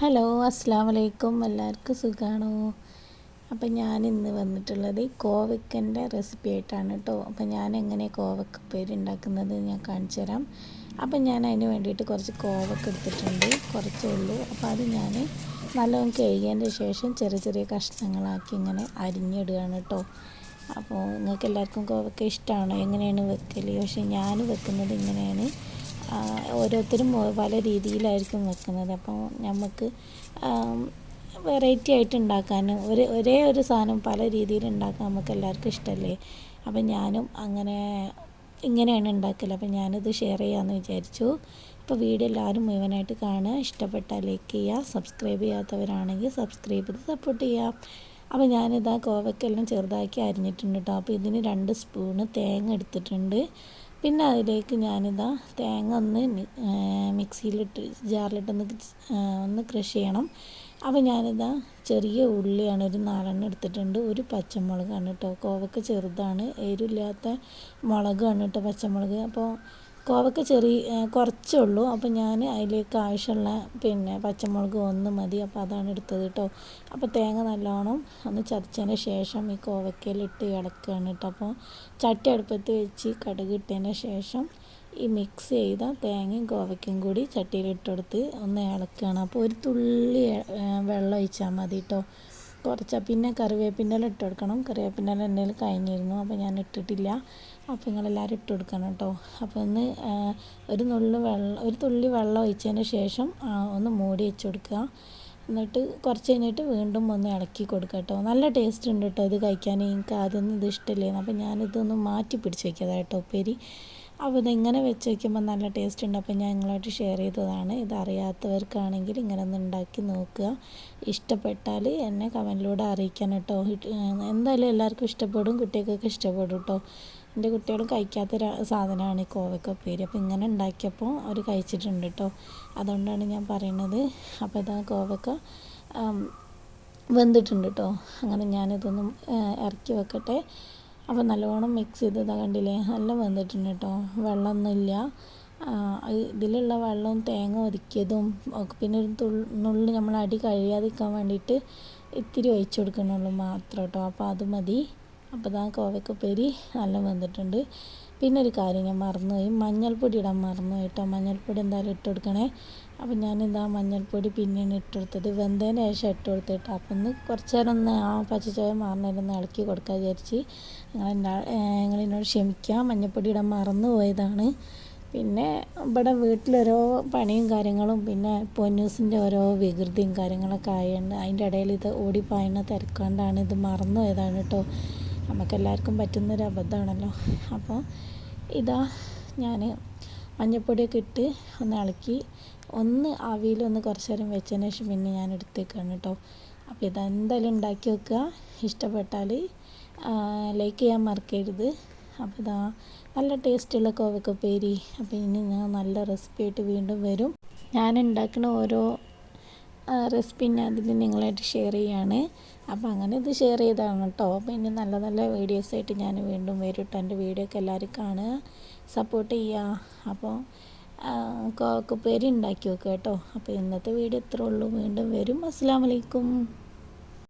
Hello അസ്സാം വലൈക്കും എല്ലാവർക്കും സുഖമാണോ അപ്പം ഞാൻ ഇന്ന് വന്നിട്ടുള്ളത് കോവക്കന്റെ റെസിപ്പി ആയിട്ടാണ് കേട്ടോ അപ്പം ഞാൻ എങ്ങനെ കോവക്ക പേര് ഉണ്ടാക്കുന്നത് ഞാൻ കാണിച്ചു തരാം. അപ്പം ഞാൻ അതിന് വേണ്ടിയിട്ട് കുറച്ച് കോവക്ക എടുത്തിട്ടുണ്ട്. കുറച്ചേ ഉള്ളൂ അപ്പോൾ അത് ഞാൻ നല്ലോണം കഴുകിയതിന്റെ ശേഷം ചെറിയ ചെറിയ കഷ്ണങ്ങളാക്കി ഇങ്ങനെ അരിഞ്ഞിടുകയാണ് കേട്ടോ അപ്പോൾ നിങ്ങൾക്ക് എല്ലാവർക്കും കോവക്ക ഇഷ്ടമാണോ എങ്ങനെയാണ് വെക്കൽ പക്ഷേ ഞാൻ വെക്കുന്നത് ഇങ്ങനെയാണ്. ഓരോരുത്തരും പല രീതിയിലായിരിക്കും വെക്കുന്നത്. അപ്പോൾ നമുക്ക് വെറൈറ്റി ആയിട്ട് ഉണ്ടാക്കാൻ ഒരു ഒരേ ഒരു സാധനം പല രീതിയിൽ ഉണ്ടാക്കാൻ നമുക്ക് എല്ലാവർക്കും ഇഷ്ടമല്ലേ അപ്പം ഞാനും അങ്ങനെ ഇങ്ങനെയാണ് ഉണ്ടാക്കൽ അപ്പം ഞാനിത് ഷെയർ ചെയ്യാമെന്ന് വിചാരിച്ചു. അപ്പോൾ വീഡിയോ എല്ലാവരും മുഴുവനായിട്ട് കാണുക. ഇഷ്ടപ്പെട്ടാൽ ലൈക്ക് ചെയ്യുക. സബ്സ്ക്രൈബ് ചെയ്യാത്തവരാണെങ്കിൽ സബ്സ്ക്രൈബ് ചെയ്ത് സപ്പോർട്ട് ചെയ്യുക. അപ്പോൾ ഞാനിതാ കോവക്കെല്ലാം ചെറുതാക്കി അരിഞ്ഞിട്ടുണ്ട് കേട്ടോ അപ്പോൾ ഇതിന് രണ്ട് സ്പൂണ് തേങ്ങ എടുത്തിട്ടുണ്ട്. പിന്നെ അതിലേക്ക് ഞാനിതാ തേങ്ങ ഒന്ന് മിക്സിയിലിട്ട് ജാറിലിട്ടൊന്ന് ഒന്ന് ക്രഷ് ചെയ്യണം. അപ്പോൾ ഞാനിതാ ചെറിയ ഉള്ളിയാണ് ഒരു നാലെണ്ണം എടുത്തിട്ടുണ്ട്. ഒരു പച്ചമുളകാണ് കേട്ടോ. കോവക്ക ചെറുതാണ്. എരിവില്ലാത്ത മുളകാണ് കേട്ടോ പച്ചമുളക്. അപ്പോൾ കോവക്ക ചെറിയ കുറച്ചേ ഉള്ളൂ. അപ്പോൾ ഞാൻ അതിലേക്ക് ആവശ്യമുള്ള പിന്നെ പച്ചമുളക് ഒന്ന് മതി. അപ്പോൾ അതാണ് എടുത്തത് കേട്ടോ അപ്പോൾ തേങ്ങ നല്ലോണം ഒന്ന് ചതച്ചതിന് ശേഷം ഈ കോവക്കയിലിട്ട് ഇളക്കുകയാണ് കേട്ടോ അപ്പോൾ ചട്ടി അടുപ്പത്ത് വെച്ച് കടുക് ഇട്ടതിന് ശേഷം ഈ മിക്സ് ചെയ്ത തേങ്ങയും കോവയ്ക്കും കൂടി ചട്ടിയിലിട്ടെടുത്ത് ഒന്ന് ഇളക്കുകയാണ്. അപ്പോൾ ഒരു തുള്ളി വെള്ളം ഒഴിച്ചാൽ മതി കേട്ടോ കുറച്ച് പിന്നെ കറിവേപ്പിന്റെ ഇട്ട് കൊടുക്കണം. കറിവേപ്പിന്റെ എന്റെ കഴിഞ്ഞിരുന്നു അപ്പോൾ ഞാൻ ഇട്ടിട്ടില്ല. അപ്പോൾ നിങ്ങളെല്ലാവരും ഇട്ട് കൊടുക്കണം കേട്ടോ അപ്പോൾ ഒന്ന് ഒരു നുള്ളു വെള്ളം ഒരു തുള്ളി വെള്ളം ഒഴിച്ചതിന് ശേഷം ഒന്ന് മൂടി വെച്ച് കൊടുക്കുക. എന്നിട്ട് കുറച്ച് കഴിഞ്ഞിട്ട് വീണ്ടും ഒന്ന് ഇളക്കി കൊടുക്കുക കേട്ടോ നല്ല ടേസ്റ്റ് ഉണ്ട് കേട്ടോ ഇത് കഴിക്കാൻ. എനിക്ക് ആദ്യമൊന്നും ഇത് ഇഷ്ടമില്ലായിരുന്നു അപ്പോൾ ഞാനിതൊന്ന് മാറ്റി പിടിച്ച് വയ്ക്കാതെ കേട്ടോ ഉപ്പേരി. അപ്പോൾ ഇതിങ്ങനെ വെച്ച് വയ്ക്കുമ്പോൾ നല്ല ടേസ്റ്റ് ഉണ്ട്. അപ്പോൾ ഞാൻ നിങ്ങളായിട്ട് ഷെയർ ചെയ്തതാണ്. ഇത് അറിയാത്തവർക്കാണെങ്കിൽ ഇങ്ങനെ ഒന്ന് ഉണ്ടാക്കി നോക്കുക. ഇഷ്ടപ്പെട്ടാൽ എന്നെ കമന്റിലൂടെ അറിയിക്കാൻ കേട്ടോ. എന്തായാലും എല്ലാവർക്കും ഇഷ്ടപ്പെടും. കുട്ടികൾക്കൊക്കെ ഇഷ്ടപ്പെടും കേട്ടോ. എന്റെ കുട്ടികളും കഴിക്കാത്ത സാധനമാണ് ഈ ഉപ്പേരി. അപ്പോൾ ഇങ്ങനെ ഉണ്ടാക്കിയപ്പോൾ അവർ കഴിച്ചിട്ടുണ്ട് കേട്ടോ. അതുകൊണ്ടാണ് ഞാൻ പറയുന്നത് അപ്പോൾ ഇതാ കോവക്ക വെന്തിട്ടുണ്ട് കേട്ടോ. അങ്ങനെ ഞാനിതൊന്നും ഇറക്കി വെക്കട്ടെ. അപ്പോൾ നല്ലോണം മിക്സ് ചെയ്തത് കണ്ടില്ലേ? നല്ല വന്നിട്ടുണ്ട് കേട്ടോ. വെള്ളമൊന്നുമില്ല. ഇതിലുള്ള വെള്ളവും തേങ്ങ ഒതുക്കിയതും പിന്നെ ഒരു നുള്ളി നമ്മൾ അടി കഴിയാതിരിക്കാൻ വേണ്ടിയിട്ട് ഇത്തിരി ഒഴിച്ചു കൊടുക്കണുള്ളൂ മാത്രം കേട്ടോ. അപ്പോൾ അത് മതി. അപ്പോൾ ഇതാ കോവയ്ക്കുപ്പേരി നല്ല വന്നിട്ടുണ്ട് പിന്നെ ഒരു കാര്യം ഞാൻ മറന്നുപോയി. മഞ്ഞൾപ്പൊടി ഇടാൻ മറന്നുപോയി കേട്ടോ. മഞ്ഞൾപ്പൊടി എന്തായാലും ഇട്ട് കൊടുക്കണേ. അപ്പോൾ എന്താ മഞ്ഞൾപ്പൊടി പിന്നെയാണ് ഇട്ട് കൊടുത്തത്. വെന്തതിന് ശേഷം ഇട്ട് കൊടുത്തിട്ട് അപ്പം ഒന്ന് കുറച്ച് നേരം ഒന്ന് ആ പച്ചച്ചോയ മാറുന്നതിനൊന്ന് ഇളക്കി കൊടുക്കാൻ വിചാരിച്ച് നിങ്ങൾ എന്നോട് ക്ഷമിക്കുക മഞ്ഞൾപ്പൊടി ഇടാൻ മറന്നു പോയതാണ് പിന്നെ ഇവിടെ വീട്ടിലോരോ പണിയും കാര്യങ്ങളും പിന്നെ പൊന്നൂസിന്റെ ഓരോ വികൃതിയും കാര്യങ്ങളൊക്കെ ആയതുകൊണ്ട് അതിന്റെ ഇടയിൽ ഇത് ഓടിപ്പായണ തിരക്കാണ്ടാണ് ഇത് മറന്നു പോയതാണ് കേട്ടോ. നമുക്കെല്ലാവർക്കും പറ്റുന്നൊരു അബദ്ധമാണല്ലോ അപ്പോൾ ഇതാ ഞാൻ മഞ്ഞപ്പൊടിയൊക്കെ ഇട്ട് ഒന്ന് ഇളക്കി ഒന്ന് ആവിയിലൊന്ന് കുറച്ച് നേരം വെച്ചതിന് ശേഷം പിന്നെ ഞാൻ എടുത്തേക്കാണ് കേട്ടോ. അപ്പോൾ ഇതെന്തായാലും ഉണ്ടാക്കി വെക്കുക. ഇഷ്ടപ്പെട്ടാൽ ലൈക്ക് ചെയ്യാൻ മറക്കരുത്. അപ്പോൾ ഇതാ നല്ല ടേസ്റ്റുള്ള കോവക്കപ്പേരി അപ്പോൾ ഇനി ഞാൻ നല്ല റെസിപ്പി ആയിട്ട് വീണ്ടും വരും. ഞാൻ ഉണ്ടാക്കുന്ന ഓരോ റെസിപ്പി ഞാൻ അതിൽ നിങ്ങളായിട്ട് ഷെയർ ചെയ്യാണ്. അപ്പോൾ അങ്ങനെ ഇത് ഷെയർ ചെയ്തതാണ് കേട്ടോ അപ്പോൾ ഇനി നല്ല നല്ല വീഡിയോസായിട്ട് ഞാൻ വീണ്ടും വരും കേട്ടോ എന്റെ വീഡിയോ ഒക്കെ എല്ലാവരും കാണുക. സപ്പോർട്ട് ചെയ്യുക. അപ്പോൾ കോക്കുപ്പേരി ഉണ്ടാക്കി വെക്കുക കേട്ടോ അപ്പോൾ ഇന്നത്തെ വീഡിയോ ഇത്രേ ഉള്ളൂ. വീണ്ടും വരും. അസ്സാം വലൈക്കും